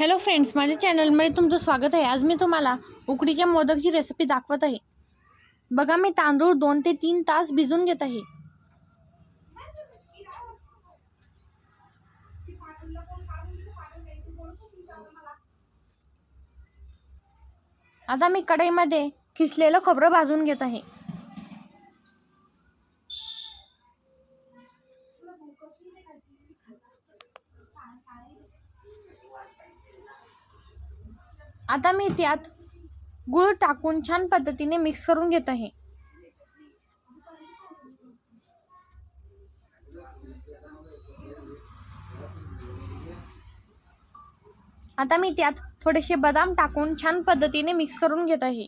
Hello friends माझ्या चॅनलमध्ये तुमचं स्वागत आहे. आज मी तुम्हाला उकडीच्या मोदकची रेसिपी दाखवत आहे. बघा मी तांदूळ दोन ते तीन तास भिजून घेत आहे. आता मी कढईमध्ये किसलेलं खोबरं भाजून घेत आहे. आता मी त्यात गूळ टाकून छान पद्धतीने मिक्स करून घेत आहे. आता मी त्यात थोडेसे बदाम टाकून छान पद्धतीने मिक्स करून घेत आहे.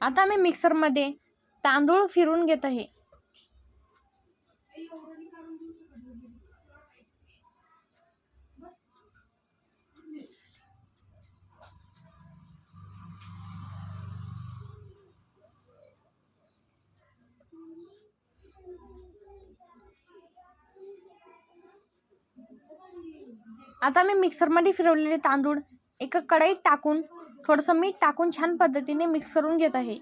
आता मी मिक्सरमध्ये तांदूळ फिरून घेत आहे. आता मी मिक्सरमध्ये फिरवलेले तांदूळ एका कढईत टाकून थोडंसं मीठ टाकून छान पद्धतीने मिक्स करून घेत आहे.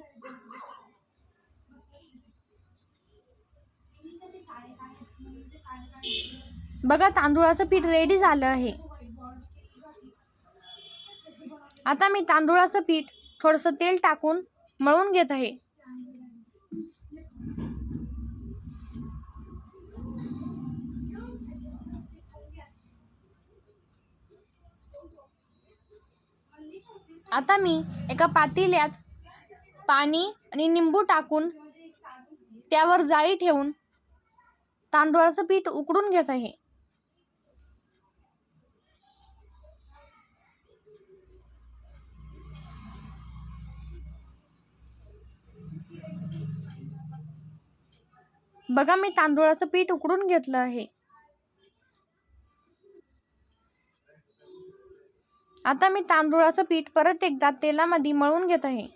बघा तांदूळाचं पीठ रेडी झालं आहे. आता मी तांदूळाचं पीठ थोडंसं तेल टाकून मळून घेत आहे. आता मी एका पातेल्यात पाणी आणि निंबू टाकून त्यावर जाळी ठेवून तांदूळाचं पीठ उकडून घेत आहे. बघा मी तांदूळाचं पीठ उकडून घेतलं आहे. आता मी तांदूळाचं पीठ परत एकदा तेलामध्ये मळून घेत आहे.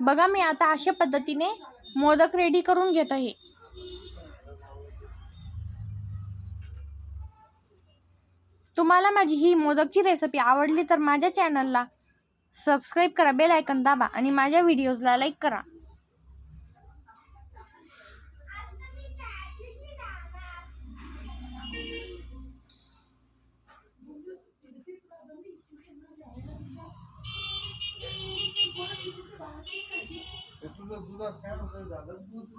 बघा मी आता अशा पद्धतीने मोदक रेडी करून घेत आहे. तुम्हाला माझी ही मोदकची रेसिपी आवडली तर माझ्या चॅनलला सबस्क्राईब करा बेल आयकन दाबा आणि माझ्या व्हिडिओजला लाईक करा. दूध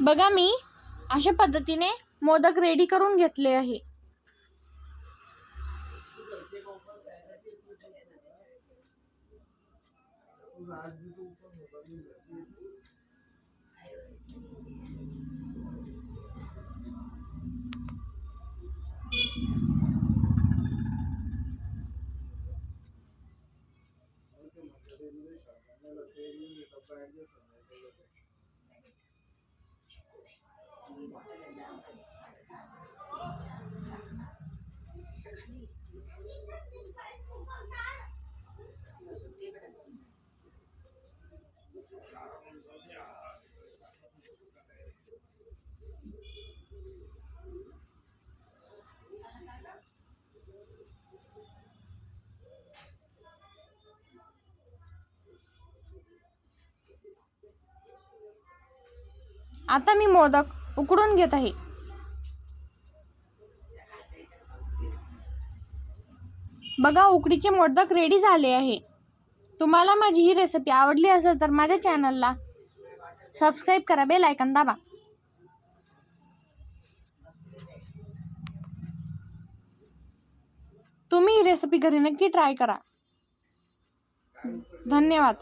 बघा मी अशा पद्धतीने मोदक रेडी करून घेतले आहे. तुझं आज आता मी मोदक उकडून घेत आहे. बघा उकडीचे मोदक रेडी झाले आहे. तुम्हाला माझी ही रेसिपी आवडली असेल तर माझ्या चॅनलला सबस्क्राईब करा बेल आयकन दाबा. तुम्ही ही रेसिपी घरी नक्की ट्राय करा. धन्यवाद.